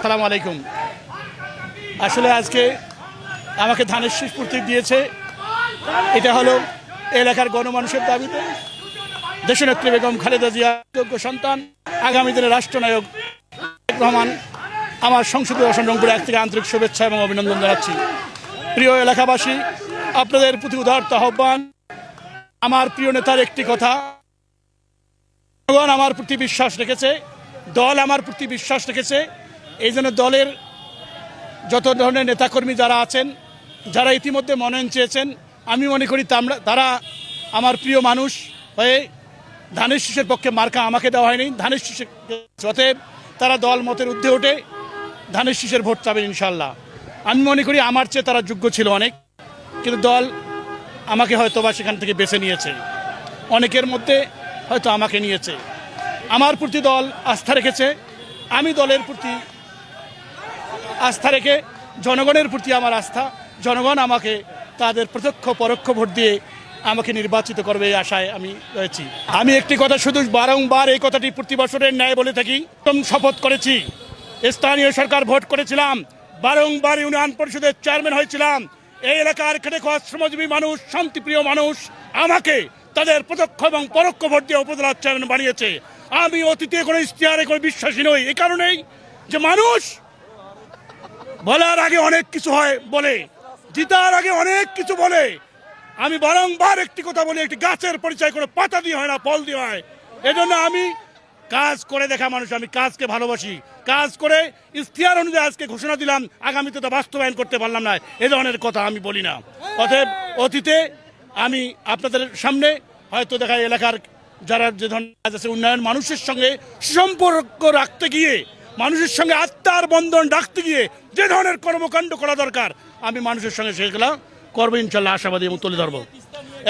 আসসালামু আলাইকুম। আসলে আজকে আমাকে ধানের শীষ প্রতীক দিয়েছে। এটা হলো এলাকার গণমানুষের দাবিতে। দেশনেত্রী বেগম খালেদা জিয়া যোগ্য সন্তান, আগামী দিনে রাষ্ট্রনায়ক রহমান, আমার সংসদীয় আসন রংপুর এক থেকে আন্তরিক শুভেচ্ছা এবং অভিনন্দন জানাচ্ছি। প্রিয় এলাকাবাসী, আপনাদের প্রতি উদারত আহ্বান। আমার প্রিয় নেতার একটি কথা। আমার প্রতি বিশ্বাস রেখেছে, দল আমার প্রতি বিশ্বাস রেখেছে। এই জন্য দলের যত ধরনের নেতাকর্মী যারা আছেন, যারা ইতিমধ্যে মনোনয়ন চেয়েছেন, আমি মনে করি তারা আমার প্রিয় মানুষ হয়ে ধানের শীষের পক্ষে মার্কা আমাকে দেওয়া হয়নি। ধানের শীষের অতএব তারা দল মতের ঊর্ধ্বে ওঠে, ধানের শীষের ভোট চাবেন ইনশাল্লাহ আমি মনে করি আমার চেয়ে তারা যোগ্য ছিল অনেক, কিন্তু দল আমাকে হয়তো বা সেখান থেকে বেছে নিয়েছে। অনেকের মধ্যে হয়তো আমাকে নিয়েছে। আমার প্রতি দল আস্থা রেখেছে, আমি দলের প্রতি আস্থা রেখে জনগণের প্রতি আমার আস্থা, জনগণ আমাকে তাদের প্রত্যক্ষ, পরোক্ষ ভোট দিয়ে আমাকে নির্বাচিত করবে এই আশায় আমি রয়েছি। আমি একটি কথা শুধু বারংবার এই কথাটি প্রতি বছরের ন্যায় বলে থাকি শপথ করেছি। স্থানীয় সরকার ভোট করেছিলাম, বারংবার ইউনিয়ন পরিষদের চেয়ারম্যান হয়েছিলাম। এই এলাকার খেটে খাওয়া শ্রমজীবী মানুষ, শান্তিপ্রিয় মানুষ আমাকে তাদের প্রত্যক্ষ এবং পরোক্ষ ভোট দিয়ে উপজেলার চেয়ারম্যান বানিয়েছে। আমি অতীতে কোনো ইশতেহারে, কোনো বিশ্বাসী নই। এই কারণেই যে মানুষ বলার আগে অনেক কিছু হয় বলে, জিতার আগে অনেক কিছু বলে। আমি বারংবার একটি কথা বলি, একটি গাছের পরিচয় করে পাতা দিয়ে হয় না, ফল দিয়ে হয়। এজন্য আমি কাজ করে দেখা মানুষ, আমি কাজকে ভালোবাসি। কাজ করে ইশতেহার অনুযায়ী আজকে ঘোষণা দিলাম, আগামীতে তো বাস্তবায়ন করতে পারলাম না, এ ধরনের কথা আমি বলি না। অতএব অতীতে আমি আপনাদের সামনে হয়তো দেখা এলাকার যারা যে ধরনের কাজ আছে, উন্নয়ন মানুষের সঙ্গে সুসম্পর্ক রাখতে গিয়ে, মানুষের সঙ্গে আত্মার বন্ধন রাখতে গিয়ে যে ধরনের কর্মকাণ্ড করা দরকার, আমি মানুষের সঙ্গে সেগুলো করব ইনশাল্লাহ, আশাবাদী এবং তুলে ধরবো।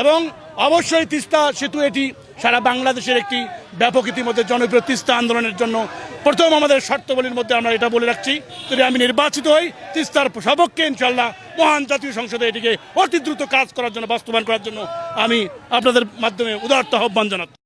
এবং অবশ্যই তিস্তা সেতু এটি সারা বাংলাদেশের একটি ব্যাপক ইতিমধ্যে জনপ্রিয় তিস্তা আন্দোলনের জন্য প্রথম আমাদের শর্তবলীর মধ্যে আমরা এটা বলে রাখছি। যদি আমি নির্বাচিত হই, তিস্তার সবককে ইনশাল্লাহ মহান জাতীয় সংসদে এটিকে অতি দ্রুত কাজ করার জন্য, বাস্তবায়ন করার জন্য আমি আপনাদের মাধ্যমে উদারত আহ্বান জানাচ্ছি।